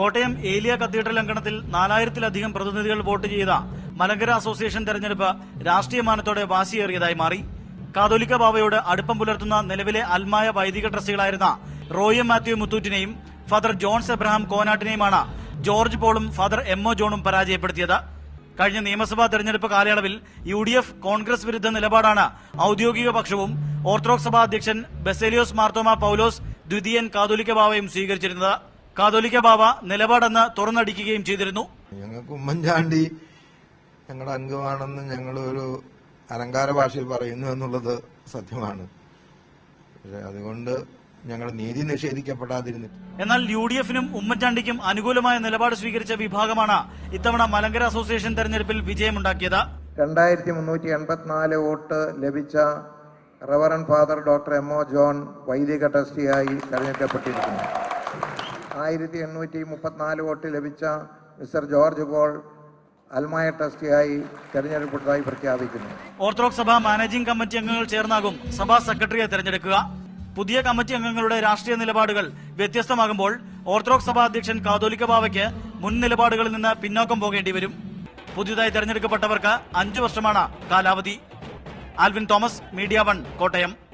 കോട്ടയം ഏലിയ cathedral അങ്കണത്തിൽ നാലായിരത്തിലധികം പ്രതിനിധികൾ vote ചെയ്ത മലങ്കര അസോസിയേഷൻ തെരഞ്ഞെടുപ്പ് രാഷ്ട്രീയ മാനത്തോടെ വാശിയേറിയതായി മാറി. കാതോലിക്ക ബാബയോട് അടുപ്പം പുലർത്തുന്ന നിലവിലെ അൽമായ വൈദിക ട്രസ്റ്റികളായിരുന്ന റോയം മാത്യു മുത്തൂറ്റിനെയും ഫാദർ ജോൺസ് എബ്രഹാം കോനാട്ടിനെയുമാണ് ജോർജ് പോളും ഫാദർ എം ഒ ജോണും പരാജയപ്പെടുത്തിയത്. കഴിഞ്ഞ നിയമസഭാ തെരഞ്ഞെടുപ്പ് കാലയളവിൽ യു ഡി എഫ് കോൺഗ്രസ് വിരുദ്ധ നിലപാടാണ് ഔദ്യോഗിക പക്ഷവും ഓർത്തഡോക്സ് സഭാ അധ്യക്ഷൻ ബെസേലിയോസ് മാർത്തോമ പൌലോസ് ദ്വിതീയൻ കാതോലിക്ക ബാവയും സ്വീകരിച്ചിരുന്നത്. കാതോലിക്ക ബാബ നിലപാടെന്ന് തുറന്നടിക്കുകയും ചെയ്തിരുന്നു. ഞങ്ങൾക്ക് ഉമ്മൻചാണ്ടി ഞങ്ങളുടെ അംഗമാണെന്ന് ഞങ്ങൾ ഒരു അലങ്കാര ഭാഷയിൽ പറയുന്നു എന്നുള്ളത് സത്യമാണ്. അതുകൊണ്ട് ഞങ്ങൾ നീതി നിഷേധിക്കപ്പെടാതിരുന്നിട്ട്. എന്നാൽ യു ഡി എഫിനും ഉമ്മൻചാണ്ടിക്കും അനുകൂലമായ നിലപാട് സ്വീകരിച്ച വിഭാഗമാണ് ഇത്തവണ മലങ്കര അസോസിയേഷൻ തെരഞ്ഞെടുപ്പിൽ വിജയമുണ്ടാക്കിയത്. രണ്ടായിരത്തി മുന്നൂറ്റി എൺപത്തിനാല് വോട്ട് ലഭിച്ച reverend father doctor M O John വൈദിക ട്രസ്റ്റിയായി തെരഞ്ഞെടുക്കപ്പെട്ടിരിക്കുന്നു. ആയിരത്തി എണ്ണൂറ്റി മുപ്പത്തിനാല് വോട്ട് ലഭിച്ച മിസ്റ്റർ ജോർജ് പോൾ അൽമായ ട്രസ്റ്റിയായി തെരഞ്ഞെടുപ്പെട്ടതായി പ്രഖ്യാപിക്കുന്നു. ഓർത്തഡോക്സ് സഭ മാനേജിംഗ് കമ്മിറ്റി അംഗങ്ങൾ ചേർന്നാകും സഭാ സെക്രട്ടറിയെ തെരഞ്ഞെടുക്കുക. പുതിയ കമ്മിറ്റി അംഗങ്ങളുടെ രാഷ്ട്രീയ നിലപാടുകൾ വ്യത്യസ്തമാകുമ്പോൾ ഓർത്തഡോക്സ് സഭാ അധ്യക്ഷൻ കാതോലിക്ക ബാവയ്ക്ക് മുൻ നിലപാടുകളിൽ നിന്ന് പിന്നോക്കം പോകേണ്ടി വരും. പുതിയതായി തെരഞ്ഞെടുക്കപ്പെട്ടവർക്ക് അഞ്ചു വർഷമാണ് കാലാവധി. Alvin Thomas media one Kottayam.